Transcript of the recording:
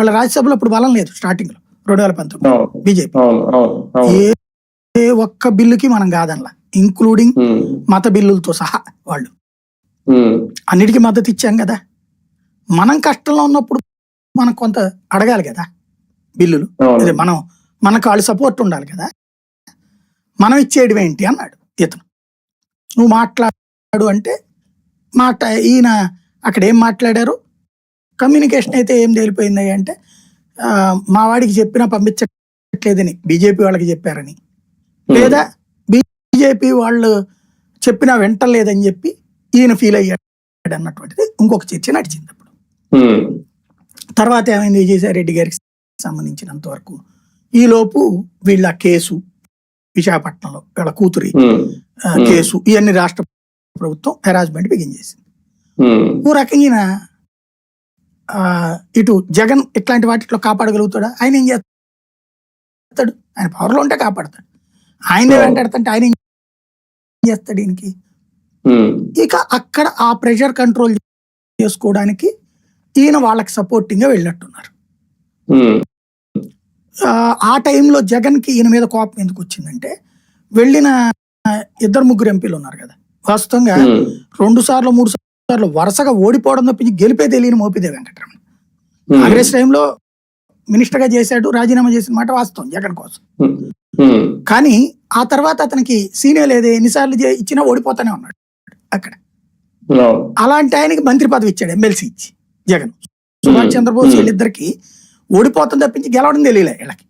వాళ్ళ రాజ్యసభలో ఇప్పుడు బలం లేదు స్టార్టింగ్లో రెండు వేల పంతొమ్మిది బీజేపీ ఏ ఒక్క బిల్లుకి మనం కాదనలా ఇంక్లూడింగ్ మత బిల్లులతో సహా వాళ్ళు. అన్నిటికీ మద్దతు ఇచ్చాం కదా. మనం కష్టంలో ఉన్నప్పుడు మనం కొంత అడగాలి కదా బిల్లులు. అదే మనం మనకు వాళ్ళు సపోర్ట్ ఉండాలి కదా. మనం ఇచ్చేయడం ఏంటి అన్నాడు ఇతను. నువ్వు మాట్లాడు అంటే మాట ఈయన అక్కడ ఏం మాట్లాడారు? కమ్యూనికేషన్ అయితే ఏం తేలిపోయింది అంటే మా వాడికి చెప్పినా పంపించట్లేదని బీజేపీ వాళ్ళకి చెప్పారని. ఉమ్, లేదా బీజేపీ వాళ్ళు చెప్పినా వింటలేదని చెప్పి ఈయన ఫీల్ అయ్యాడు అన్నటువంటిది ఇంకొక చర్చ నడిచింది అప్పుడు. ఉమ్, తర్వాత ఏమైంది విజయసాయి రెడ్డి గారికి సంబంధించినంత వరకు ఈ లోపు వీళ్ళ కేసు విశాఖపట్నంలో వీళ్ళ కూతురి Hmm. కేసు ఇవన్నీ రాష్ట్ర ప్రభుత్వం హెరాస్మెంట్ బిగించేసింది ఉమ్, ఓ రకంగా ఇటు జగన్ ఇట్లాంటి వాటిలో కాపాడగలుగుతాడా? ఆయన ఏం చేస్తాడు? ఆయన పవర్లో ఉంటే కాపాడతాడు. ఆయనే. వెంటాడుతుంటే ఆయన ఏం చేస్తాడు దీనికి ఇక అక్కడ ఆ ప్రెషర్ కంట్రోల్ చేసుకోవడానికి ఈయన వాళ్ళకి సపోర్టింగ్గా వెళ్ళినట్టున్నారు. ఆ, టైంలో జగన్కి ఈయన మీద కోపం ఎందుకు వచ్చిందంటే వెళ్ళిన ఇద్దరు ముగ్గురు ఎంపీలు ఉన్నారు కదా. వాస్తవంగా రెండు సార్లు మూడు సార్లు వరుసగా ఓడిపోవడం తప్పించి గెలిపే తెలియని మోపిదే వెంకటరమణ. కాంగ్రెస్ టైంలో మినిస్టర్గా చేశాడు రాజీనామా చేసిన మాట వాస్తవం జగన్ కోసం. కానీ ఆ తర్వాత అతనికి సీనియర్ లేదు ఎన్నిసార్లు ఇచ్చినా ఓడిపోతానే ఉన్నాడు అక్కడ. అలాంటి ఆయనకి మంత్రి పదవి ఇచ్చాడు ఎమ్మెల్సీ ఇచ్చి జగన్. సుభాష్ చంద్రబోస్. వీళ్ళిద్దరికి ఓడిపోతుంది తప్పించి గెలవడం తెలియలే వీళ్ళకి.